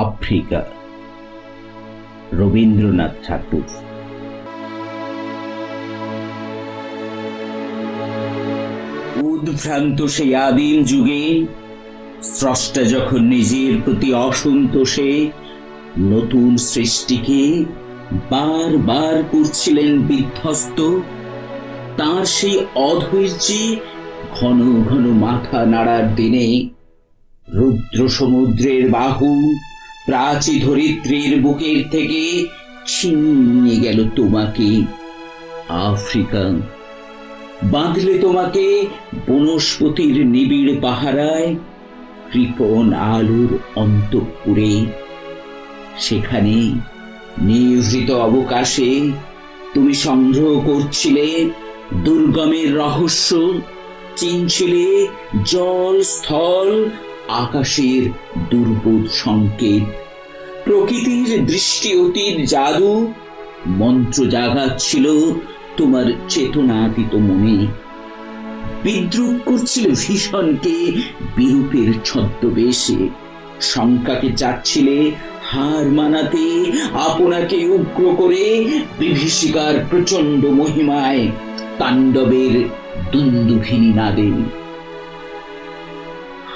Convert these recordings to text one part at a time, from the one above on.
Africa. Rabindranath ঠাকুর। উদ্ভ্রান্ত সেই আদিম যুগে, স্রষ্টা যখন নিজের প্রতি অসন্তোষে, নতুন সৃষ্টিকে বারবার করছিলেন বিধ্বস্ত, তার সেই অধৈর্যে ঘন ঘন মাথা নাড়ার দিনে রুদ্র সমুদ্রের বাহু প্রাচী ধরিত্রীর বুকের থেকে ছিনিয়ে গেল তোমাকে। আফ্রিকা, বাঁধলে তোমাকে বনস্পতির নিবিড় পাহারায়, কৃপণ আলোর অন্তঃপুরে। সেখানে নিভৃত অবকাশে তুমি সংগ্রহ করছিলে দুর্গমের রহস্য, চিনছিলে জল স্থল আকাশের দুর্বোধ সংকেত। প্রকৃতির দৃষ্টি অতীত জাদু। মন্ত্র জাগাচ্ছিল তোমার চেতনাতীত মনে। বিদ্রুপ করছিল ভীষণকে বিরূপের ছদ্মবেশে। শঙ্কাকে চাচ্ছিলে হার মানাতে, আপনাকে উগ্র করে বিভীষিকার প্রচণ্ড মহিমায় তাণ্ডবের দুন্দুভিনী নাদে।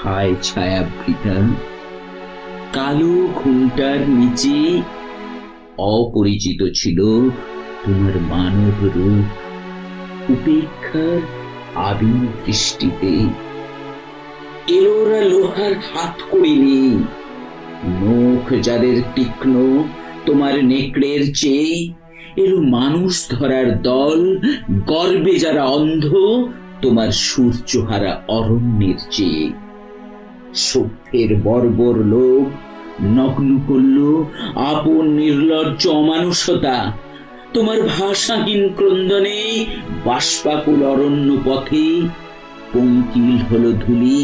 হায় ছায়াবৃতা কালো ঘুমটার নিচে অপরিচিত ছিল তোমার মানব রূপ। উপেক্ষার আবির দৃষ্টিতে এলোরা লোহার হাত করিনি নখ যাদের তীক্ষ্ণ, তোমার নেকড়ের চেয়ে এলো মানুষ ধরার দল। গর্বে যারা অন্ধ, তোমার সূর্যহারা অরণ্যের চেয়ে। সভ্যের বর্বর লোভ নগ্ন করল আপন নির্লজ্জ অমানুষতা। তোমার ভাষাহীন ক্রন্দনে বাষ্পাকুল অরণ্য পথে পঙ্কিল হলো ধুলি,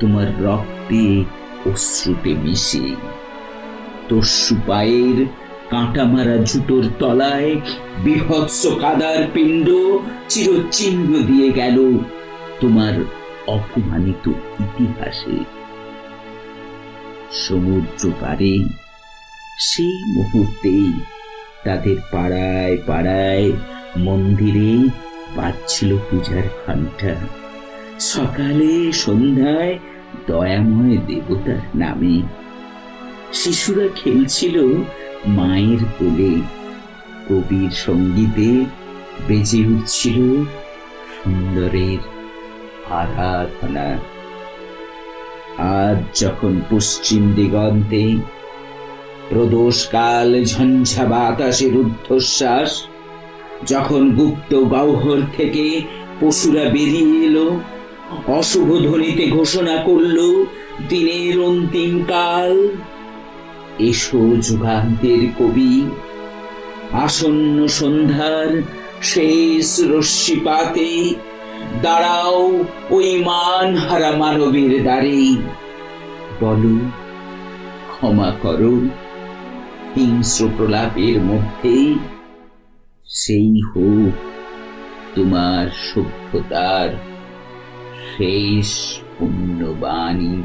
তোমার রক্তে অশ্রুতে মিশে। তস্যু পায়ের কাঁটা মারা জুতোর তলায় বিভৎস কাদার পিণ্ড চিরচিহ্ন দিয়ে গেল তোমার অপমানিত ইতিহাসে। সমুদ্র পারে সেই মুহূর্তেই তাদের পাড়ায় পাড়ায় মন্দিরে বাজছিল পূজার ঘণ্টা। সকালে সন্ধ্যায় দয়াময় দেবতার নামে। শিশুরা খেলছিল মায়ের কোলে। কবির সঙ্গীতে বেজে উঠছিল সুন্দরের আরাধনা আজ যখন পশ্চিম দিগন্তে প্রদোষকাল ঝঞ্ঝা বাতাসের ঊর্ধ্বশ্বাস যখন গুপ্ত গহ্বর থেকে পশুরা বেরিয়ে এলো, অশুভ ধ্বনিতে ঘোষণা করল, দিনের অন্তিম কাল। এসো যুগান্তের কবি, আসন্ন সন্ধ্যার শেষ রশ্মিপাতে দাঁড়াও ওই মান হারা মানবের দ্বারে। বলো, ক্ষমা করো, হিংস্র প্রলাপের মধ্যে সেই হোক তোমার সভ্যতার শেষ পুণ্যবাণী।